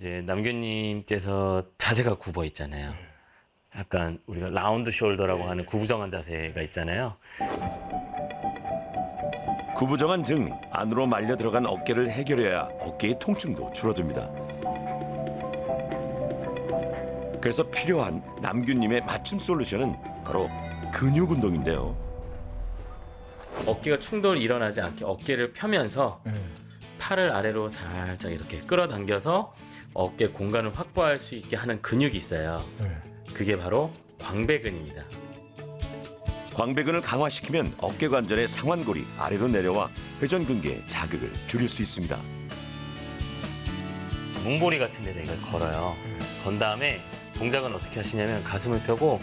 이제 남규님께서 자세가 굽어 있잖아요. 약간 우리가 라운드 숄더라고 하는 구부정한 자세가 있잖아요. 구부정한 등 안으로 말려 들어간 어깨를 해결해야 어깨의 통증도 줄어듭니다. 그래서 필요한 남균님의 맞춤 솔루션은 바로 근육 운동인데요. 어깨가 충돌이 일어나지 않게 어깨를 펴면서 팔을 아래로 살짝 이렇게 끌어당겨서 어깨 공간을 확보할 수 있게 하는 근육이 있어요. 그게 바로 광배근입니다. 광배근을 강화시키면 어깨 관절의 상완골이 아래로 내려와 회전근개의 자극을 줄일 수 있습니다. 문고리 같은 데다 이걸 걸어요. 건 다음에 동작은 어떻게 하시냐면 가슴을 펴고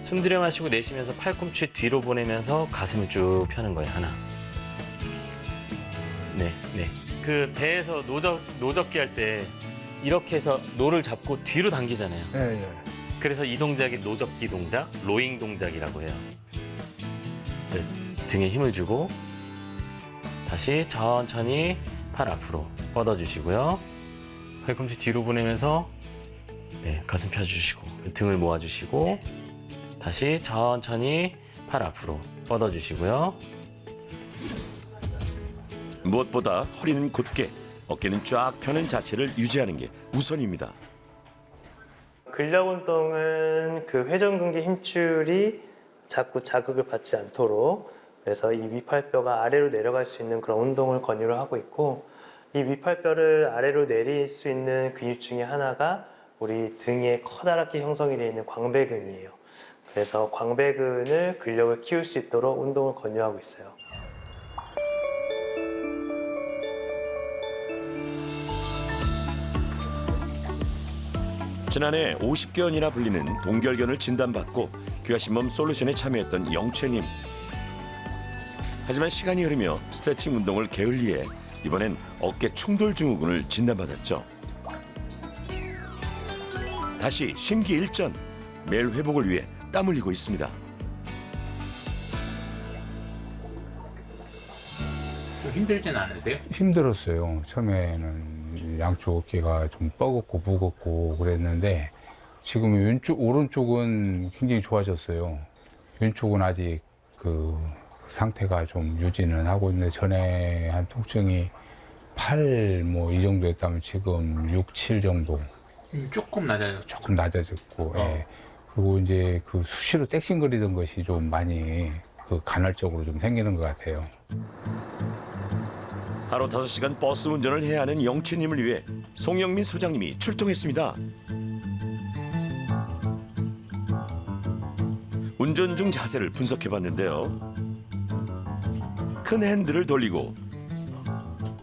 숨 들여 마시고 내쉬면서 팔꿈치 뒤로 보내면서 가슴을 쭉 펴는 거예요. 하나. 네, 네. 그 배에서 노적 노적기 할 때 이렇게 해서 노를 잡고 뒤로 당기잖아요. 예, 예. 그래서 이 동작이 노적기 동작, 로잉 동작이라고 해요. 그래서 등에 힘을 주고 다시 천천히 팔 앞으로 뻗어주시고요. 팔꿈치 뒤로 보내면서 네, 가슴 펴주시고 등을 모아주시고 다시 천천히 팔 앞으로 뻗어주시고요. 무엇보다 허리는 곧게 어깨는 쫙 펴는 자세를 유지하는 게 우선입니다. 근력 운동은 그 회전근개 힘줄이 자꾸 자극을 받지 않도록 그래서 이 위팔뼈가 아래로 내려갈 수 있는 그런 운동을 권유를 하고 있고 이 위팔뼈를 아래로 내릴 수 있는 근육 중에 하나가 우리 등에 커다랗게 형성이 되어 있는 광배근이에요. 그래서 광배근을 근력을 키울 수 있도록 운동을 권유하고 있어요. 지난해 50견이나 불리는 동결견을 진단받고 귀하신몸 솔루션에 참여했던 영채님. 하지만 시간이 흐르며 스트레칭 운동을 게을리해 이번엔 어깨 충돌 증후군을 진단받았죠. 다시 심기일전 매일 회복을 위해 땀 흘리고 있습니다. 좀 힘들진 않으세요? 힘들었어요. 처음에는 양쪽 어깨가 좀 뻐겁고 무겁고 그랬는데 지금 왼쪽 오른쪽은 굉장히 좋아졌어요. 왼쪽은 아직 그 상태가 좀 유지는 하고 있는데 전에 한 통증이 8 뭐 이 정도였다면 지금 6, 7 정도 음, 조금 낮아요. 조금 낮아졌고 예. 그리고 이제 그 수시로 땡싱거리던 것이 좀 많이 그 간헐적으로 좀 생기는 것 같아요. 하루 5시간 버스 운전을 해야 하는 영채님을 위해 송영민 소장님이 출동했습니다. 운전 중 자세를 분석해봤는데요. 큰 핸들을 돌리고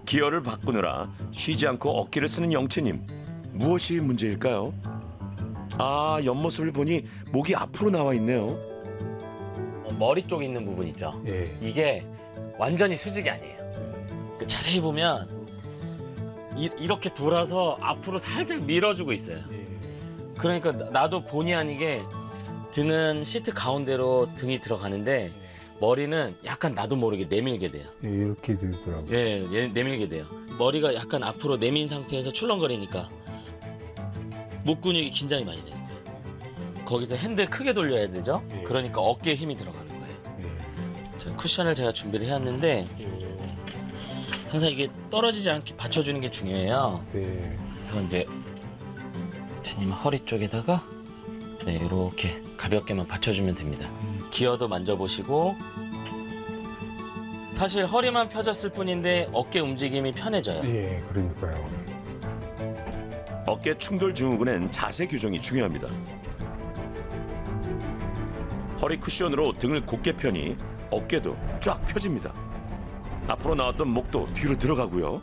기어를 바꾸느라 쉬지 않고 어깨를 쓰는 영채님. 무엇이 문제일까요? 아, 옆모습을 보니 목이 앞으로 나와 있네요. 어, 머리 쪽에 있는 부분 있죠. 예. 이게 완전히 수직이 아니에요. 그 자세히 보면 이, 이렇게 돌아서 앞으로 살짝 밀어주고 있어요. 그러니까 나- 나도 본의 아니게 등은 시트 가운데로 등이 들어가는데 머리는 약간 나도 모르게 내밀게 돼요. 예, 이렇게 되더라고요. 예, 예, 내밀게 돼요. 머리가 약간 앞으로 내민 상태에서 출렁거리니까 목 근육이 긴장이 많이 되는 거예요. 거기서 핸들 크게 돌려야 되죠. 예. 그러니까 어깨에 힘이 들어가는 거예요. 자, 쿠션을 제가 준비를 해왔는데 항상 이게 떨어지지 않게 받쳐주는 게 중요해요. 네. 그래서 이제 제님 허리 쪽에다가 네, 이렇게 가볍게만 받쳐주면 됩니다. 기어도 만져보시고 사실 허리만 펴졌을 뿐인데 어깨 움직임이 편해져요. 예, 그러니까요. 어깨 충돌 증후군엔 자세 교정이 중요합니다. 허리 쿠션으로 등을 곧게 펴니 어깨도 쫙 펴집니다. 앞으로 나왔던 목도 뒤로 들어가고요.